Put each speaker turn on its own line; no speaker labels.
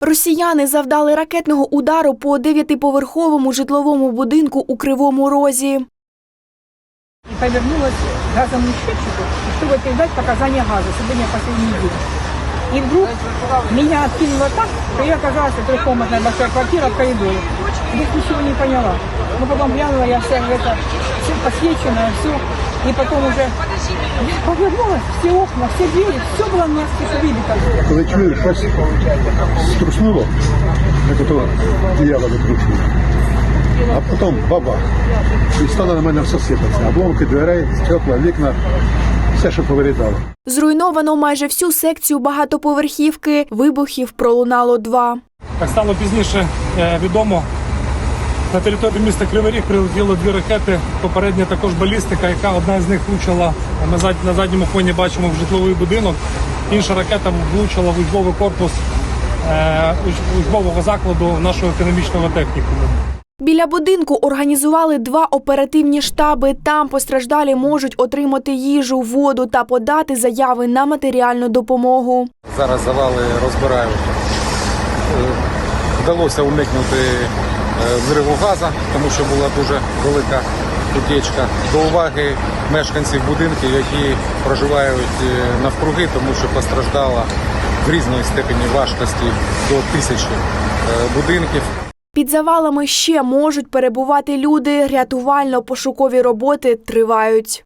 Росіяни завдали ракетного удару по дев'ятиповерховому житловому будинку у Кривому Розі.
и повернулась к газовому счетчику, чтобы передать показания газа. Сегодня последний день. И вдруг меня откинуло так, что я оказалась в трехкомнатной большой квартире в коридоре. Я ничего не поняла. Но потом глянула, я вся это, все посвеченное, все. И потом уже я повернулась, все окна, все двери, все было насквозь выбито.
Коли чую, щось струснуло, як ото діяло викручує. А потім баба. І стало на мене все сипатися. Обломки дверей, стекла, вікна, все, що повирідало.
Зруйновано майже всю секцію багатоповерхівки. Вибухів пролунало два.
Як стало пізніше е, відомо, на територію міста Кривий Ріг прилетіло дві ракети. Попередня також балістика, яка одна з них влучила на на задньому фоні бачимо в житловий будинок. Інша ракета влучила в учбовий корпус е, учбового закладу нашого економічного технікуму.
Біля будинку організували два оперативні штаби. Там постраждалі можуть отримати їжу, воду та подати заяви на матеріальну допомогу.
Зараз завали розбирають. Е, Вдалося уникнути е, взриву газу, тому що була дуже велика утечка. До уваги мешканців будинків, які проживають е, навкруги, тому що постраждала в різної степені важкості до тисячі е, будинків.
Під завалами ще можуть перебувати люди. Рятувально-пошукові роботи тривають.